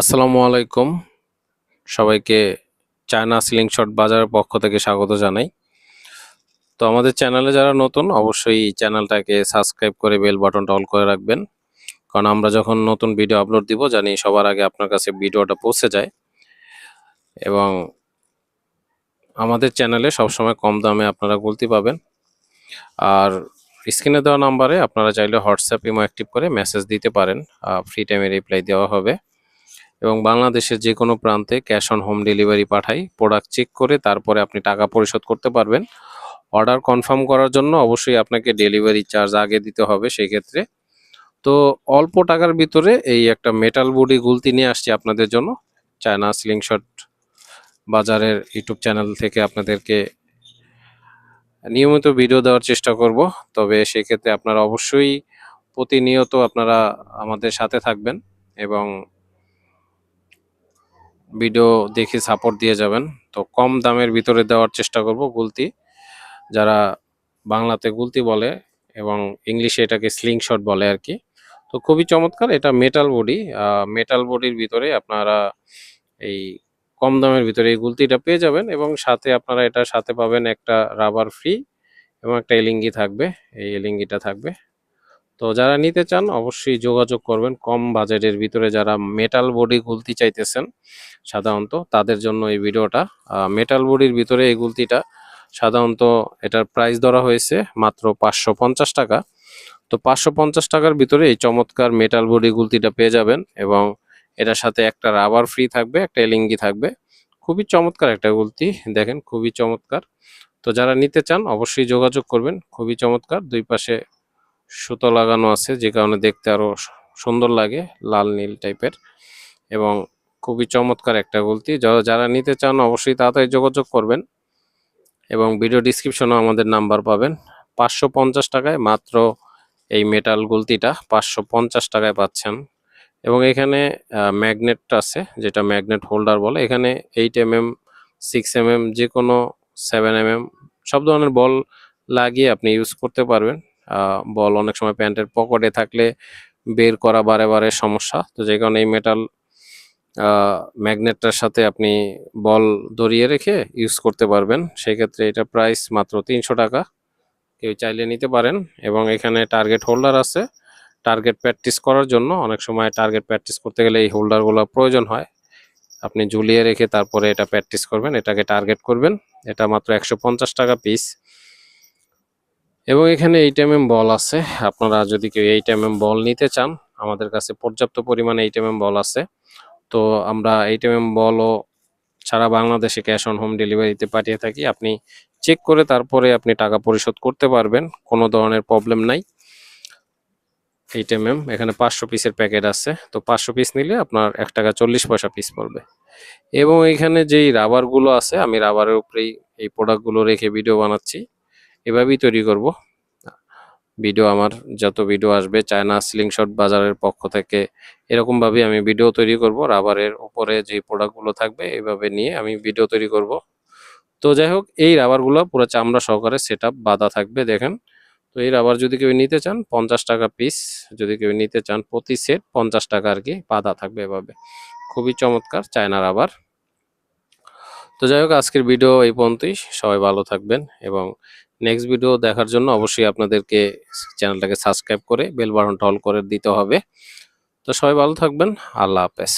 আসসালামু আলাইকুম। সবাইকে চায়না সিলিং শট বাজারের পক্ষ থেকে স্বাগত জানাই। তো আমাদের চ্যানেলে যারা নতুন, অবশ্যই চ্যানেলটাকে সাবস্ক্রাইব করে বেল বাটনটা অল করে রাখবেন। কারণ আমরা যখন নতুন ভিডিও আপলোড দিব, জানি সবার আগে আপনার কাছে ভিডিওটা পৌঁছে যায়। এবং আমাদের চ্যানেলে সবসময় কম দামে আপনারা গুলতি পাবেন। আর স্ক্রিনে দেওয়া নাম্বারে আপনারা চাইলে হোয়াটসঅ্যাপ ইমো অ্যাক্টিভ করে মেসেজ দিতে পারেন। ফ্রি টাইমে রিপ্লাই দেওয়া হবে। এবং বাংলাদেশের যে কোনো প্রান্তে ক্যাশ অন হোম ডেলিভারি পাঠাই, প্রোডাক্ট চেক করে তারপরে আপনি টাকা পরিশোধ করতে পারবেন। অর্ডার কনফার্ম করার জন্য অবশ্যই আপনাকে ডেলিভারি চার্জ আগে দিতে হবে সেই ক্ষেত্রে তো অল্প টাকার ভিতরে এই একটা মেটাল বডি গুলতি নিয়ে আসছি আপনাদের জন্য। চায়না স্লিংশট বাজারের ইউটিউব চ্যানেল থেকে আপনাদেরকে নিয়মিত ভিডিও দেওয়ার চেষ্টা করব। তবে সেক্ষেত্রে আপনারা অবশ্যই প্রতিনিয়ত আপনারা আমাদের সাথে থাকবেন এবং ভিডিও দেখে সাপোর্ট দিয়ে যাবেন। তো কম দামের ভিতরে দেওয়ার চেষ্টা করব গুলতি। যারা বাংলাতে গুলতি বলে এবং ইংলিশে এটাকে স্লিং শট বলে আর কি। তো খুবই চমৎকার, এটা মেটাল বডি মেটাল বডির ভিতরে আপনারা এই কম দামের ভিতরে এই গুলতিটা পেয়ে যাবেন এবং সাথে আপনারা এটা সাথে পাবেন একটা রাবার ফ্রি এবং একটা এলিঙ্গি থাকবে, এই এলিঙ্গিটা থাকবে। তো যারা নিতে চান, অবশ্যই যোগাযোগ করবেন কম বাজেটের ভিতরে। যারা মেটাল বডি গুলতি চাইতেছেন সাধারণত, তাদের জন্য এই ভিডিওটা। মেটাল বডির ভিতরে এই গুলতিটা সাধারণত এটার প্রাইস ধরা হয়েছে মাত্র পাঁচশো পঞ্চাশ টাকা। তো পাঁচশো পঞ্চাশ টাকার ভিতরে এই চমৎকার মেটাল বডি গুলতিটা পেয়ে যাবেন এবং এটার সাথে একটা রাবার ফ্রি থাকবে, একটা এলিঙ্গি থাকবে। খুবই চমৎকার একটা গুলতি, দেখেন খুবই চমৎকার। তো যারা নিতে চান, অবশ্যই যোগাযোগ করবেন, খুবই চমৎকার। দুই পাশে সুতো লাগানো আছে, যে কারণে দেখতে আরও সুন্দর লাগে, লাল নীল টাইপের এবং খুবই চমৎকার একটা গুলতি। যারা নিতে চান অবশ্যই তাড়াতাড়ি যোগাযোগ করবেন এবং ভিডিও ডিসক্রিপশনেও আমাদের নাম্বার পাবেন। পাঁচশো পঞ্চাশ টাকায় মাত্র এই মেটাল গুলতিটা পাঁচশো পঞ্চাশ টাকায় পাচ্ছেন এবং এখানে ম্যাগনেট আছে, যেটা ম্যাগনেট হোল্ডার বলে। এখানে eight M M, six M M যে কোনো সেভেন এম এম, সব ধরনের বল লাগিয়ে আপনি ইউজ করতে পারবেন। বল অনেক সময় প্যান্টের পকেটে থাকলে বের করা বারে বারে সমস্যা। তো যে কারণে এই মেটাল ম্যাগনেটটার সাথে আপনি বল দড়িয়ে রেখে ইউজ করতে পারবেন। সেক্ষেত্রে এটা প্রাইস মাত্র তিনশো টাকা। কেউ চাইলে নিতে পারেন এবং এখানে টার্গেট হোল্ডার আছে। টার্গেট প্র্যাকটিস করার জন্য অনেক সময় টার্গেট প্র্যাকটিস করতে গেলে এই হোল্ডারগুলো প্রয়োজন হয়। আপনি ঝুলিয়ে রেখে তারপরে এটা প্র্যাকটিস করবেন, এটাকে টার্গেট করবেন। এটা মাত্র একশো পঞ্চাশ টাকা পিস এবং এখানে এইট এম এম বল আছে। আপনারা যদি কেউ এইট এম এম বল নিতে চান, আমাদের কাছে পর্যাপ্ত পরিমাণে এইট এম এম বল আছে। তো আমরা এইট এম এম বলও সারা বাংলাদেশে ক্যাশ অন হোম ডেলিভারিতে পাঠিয়ে থাকি। আপনি চেক করে তারপরে আপনি টাকা পরিশোধ করতে পারবেন, কোনো ধরনের প্রবলেম নাই। এইট এম এম এখানে পাঁচশো পিসের প্যাকেট আছে। তো পাঁচশো পিস নিলে আপনার এক টাকা চল্লিশ পয়সা পিস পড়বে। এবং এখানে যেই রাবারগুলো আছে, আমি রাবারের উপরেই এই প্রোডাক্টগুলো রেখে ভিডিও বানাচ্ছি। এভাবেই তৈরি করব। ভিডিও আমার যত ভিডিও আসবে চায়না স্লিংশট বাজারের পক্ষ থেকে এরকমভাবেই আমি ভিডিও তৈরি করব। রাবারের উপরে যে প্রোডাক্টগুলো থাকবে, এভাবে নিয়ে আমি ভিডিও তৈরি করব। তো যাই হোক, এই রাবারগুলো পুরো চামড়া সহকারে সেট বাঁধা থাকবে, দেখেন। তো এই রাবার যদি কেউ নিতে চান, পঞ্চাশ টাকা পিস যদি কেউ নিতে চান, প্রতি সেট পঞ্চাশ টাকা আর কি বাঁধা থাকবে এভাবে। খুবই চমৎকার চায়না রাবার। তো যাই হোক, আজকের ভিডিও এই পর্যন্তই। সবাই ভালো থাকবেন এবং নেক্সট ভিডিও দেখার জন্য অবশ্যই আপনাদেরকে চ্যানেলটাকে সাবস্ক্রাইব করে বেল বাটনটা অল করে দিতে হবে। তো সবাই ভালো থাকবেন। আল্লাহ হাফেজ।